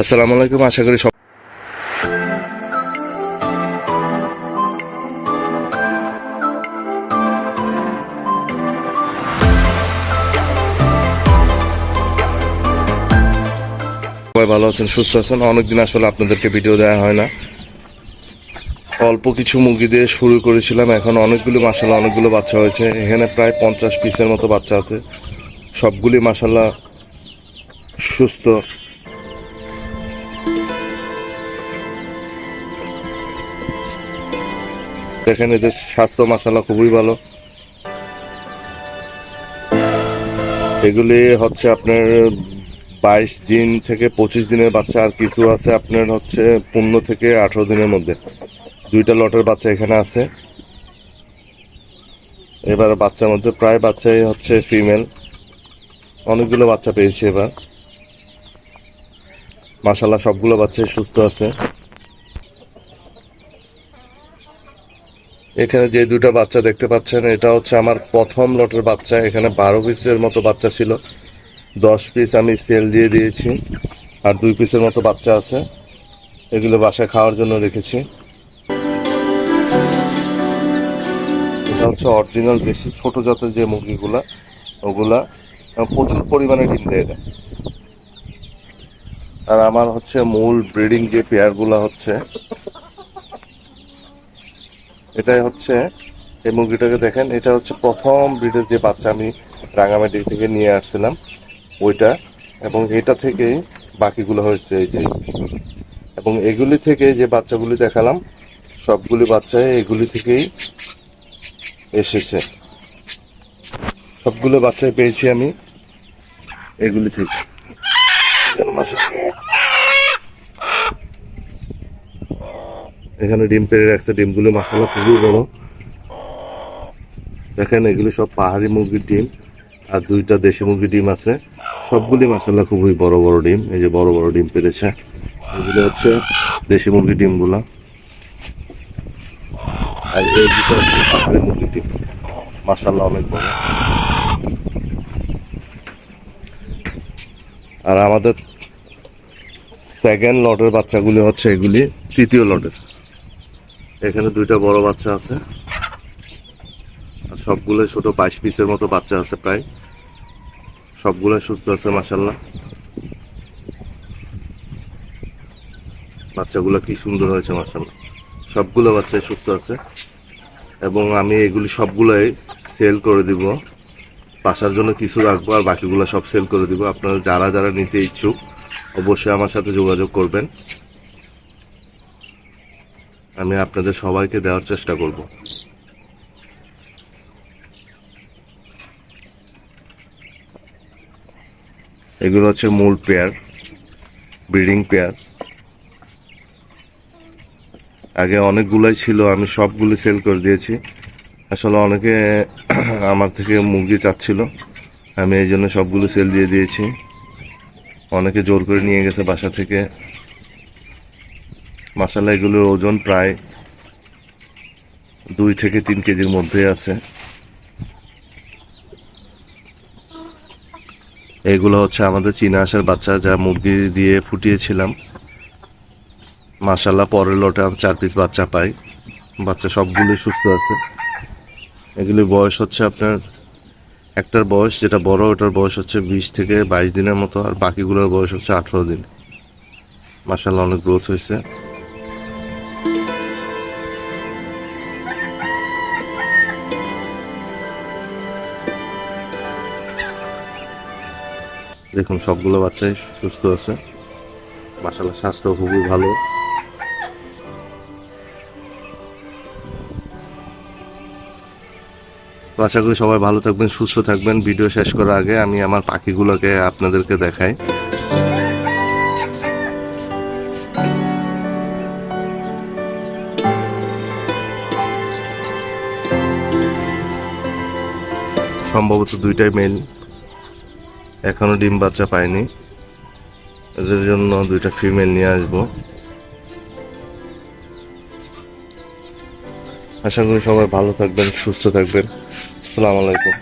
আসসালামু আলাইকুম, আশা করি সব সবাই ভালো আছেন, সুস্থ আছেন? অনেকদিন আসলে আপনাদেরকে ভিডিও দেওয়া হয় না। অল্প কিছু মুরগি দিয়ে শুরু করেছিলাম, এখন অনেকগুলো মাসাল্লাহ অনেকগুলো বাচ্চা হয়েছে। এখানে প্রায় পঞ্চাশ পিসের মতো বাচ্চা আছে। সবগুলি মাসাল্লাহ সুস্থ। দেখেন এদের স্বাস্থ্য মাসাল্লাহ খুবই ভালো। এগুলি হচ্ছে আপনার বাইশ দিন থেকে পঁচিশ দিনের বাচ্চা, আর কিছু আছে আপনার হচ্ছে পনেরো থেকে আঠেরো দিনের মধ্যে। দুইটা লটের বাচ্চা এখানে আছে। এবার বাচ্চার মধ্যে প্রায় বাচ্চাই হচ্ছে ফিমেল। অনেকগুলো বাচ্চা পেয়েছি এবার। মাসাল্লাহ সবগুলো বাচ্চাই সুস্থ আছে। এখানে যে দুটা বাচ্চা দেখতে পাচ্ছেন, এটা হচ্ছে আমার প্রথম লটের বাচ্চা। এখানে বারো পিসের মতো বাচ্চা ছিল। দশ পিস আমি সেল দিয়ে দিয়েছি, আর দুই পিসের মতো বাচ্চা আছে। এগুলো বাসায় খাওয়ার জন্য রেখেছি। এটা হচ্ছে অরিজিনাল দেশি, ছোট জাতের যে মুরগিগুলা, ওগুলা প্রচুর পরিমাণে ডিম দেয় এটা আর আমার হচ্ছে মূল ব্রিডিং যে পেয়ারগুলা হচ্ছে এটাই হচ্ছে, এই মুরগিটাকে দেখেন, এটা হচ্ছে প্রথম ব্রিডের যে বাচ্চা আমি রাঙামাটি থেকে নিয়ে আসছিলাম, ওইটা। এবং এটা থেকেই বাকিগুলো হয়েছে এই যে। এবং এগুলি থেকে যে বাচ্চাগুলি দেখালাম, সবগুলি বাচ্চা এগুলি থেকেই এসেছে। সবগুলো বাচ্চাই পেয়েছি আমি এগুলি থেকে। এখানে ডিম পেড়ে রাখছে, ডিমগুলো মাসালা খুবই বড়। দেখেন, এগুলো সব পাহাড়ি মুরগির ডিম, আর দুইটা দেশি মুরগির ডিম আছে। সবগুলি মাসাল্লাহ খুবই বড় বড় ডিম, এই যে বড় বড় ডিম পেরেছে এগুলো হচ্ছে দেশি মুরগির ডিমগুলা। আর দুটো হচ্ছে পাহাড়ি মুরগির ডিম। মাসাল্লাহ অনেক বড়। আর আমাদের সেকেন্ড লটের বাচ্চাগুলি হচ্ছে এগুলি তৃতীয় লটের এখানে দুইটা বড় বাচ্চা আছে। আর সবগুলো ছোট বাইশ পিসের মতো বাচ্চা আছে প্রায়। সবগুলো সুস্থ আছে মাসাল্লাহ বাচ্চাগুলো কি সুন্দর হয়েছে মাসাল্লাহ সবগুলো বাচ্চাই সুস্থ আছে। এবং আমি এগুলি সবগুলোই সেল করে দিব। বাসার জন্য কিছু রাখব আর বাকিগুলো সব সেল করে দিব। আপনারা যারা যারা নিতে ইচ্ছুক, অবশ্যই আমার সাথে যোগাযোগ করবেন। আমি আপনাদের সবাইকে দেওয়ার চেষ্টা করব। এগুলো হচ্ছে মূল পেয়ার, ব্রিডিং পেয়ার। আগে অনেকগুলাই ছিল, আমি সবগুলি সেল করে দিয়েছি। আসলে অনেকে আমার থেকে মুরগি চাচ্ছিল, আমি এই জন্য সবগুলো সেল দিয়ে দিয়েছি। অনেকে জোর করে নিয়ে গেছে বাসা থেকে। মাসালা এগুলোর ওজন প্রায় দুই থেকে তিন কেজির মধ্যে আছে। এগুলো হচ্ছে আমাদের চীনা হাঁসের বাচ্চা যা মুরগি দিয়ে ফুটিয়েছিলাম। মাসাল্লাহ পরের লটে আমি চার পিস বাচ্চা পাই। বাচ্চা সবগুলোই সুস্থ আছে। এগুলির বয়স হচ্ছে আপনার, একটার বয়স যেটা বড়, ওটার বয়স হচ্ছে বিশ থেকে বাইশ দিনের মতো, আর বাকিগুলোর বয়স হচ্ছে আঠারো দিন। মাসাল্লাহ অনেক গ্রোথ হয়েছে। দেখুন, সবগুলো বাচ্চাই সুস্থ আছে। মাসাল্লাহ স্বাস্থ্য খুবই ভালো। আশা করি সবাই ভালো থাকবেন, সুস্থ থাকবেন। ভিডিও শেষ করার আগে আমি আমার পাখিগুলোকে আপনাদেরকে দেখাই। সম্ভবত দুইটাই মেল এখনও ডিম বাচ্চা পাইনি। এদের জন্য দুইটা ফিমেল নিয়ে আসব। আশা করি সবাই ভালো থাকবেন, সুস্থ থাকবেন। আসসালামু আলাইকুম।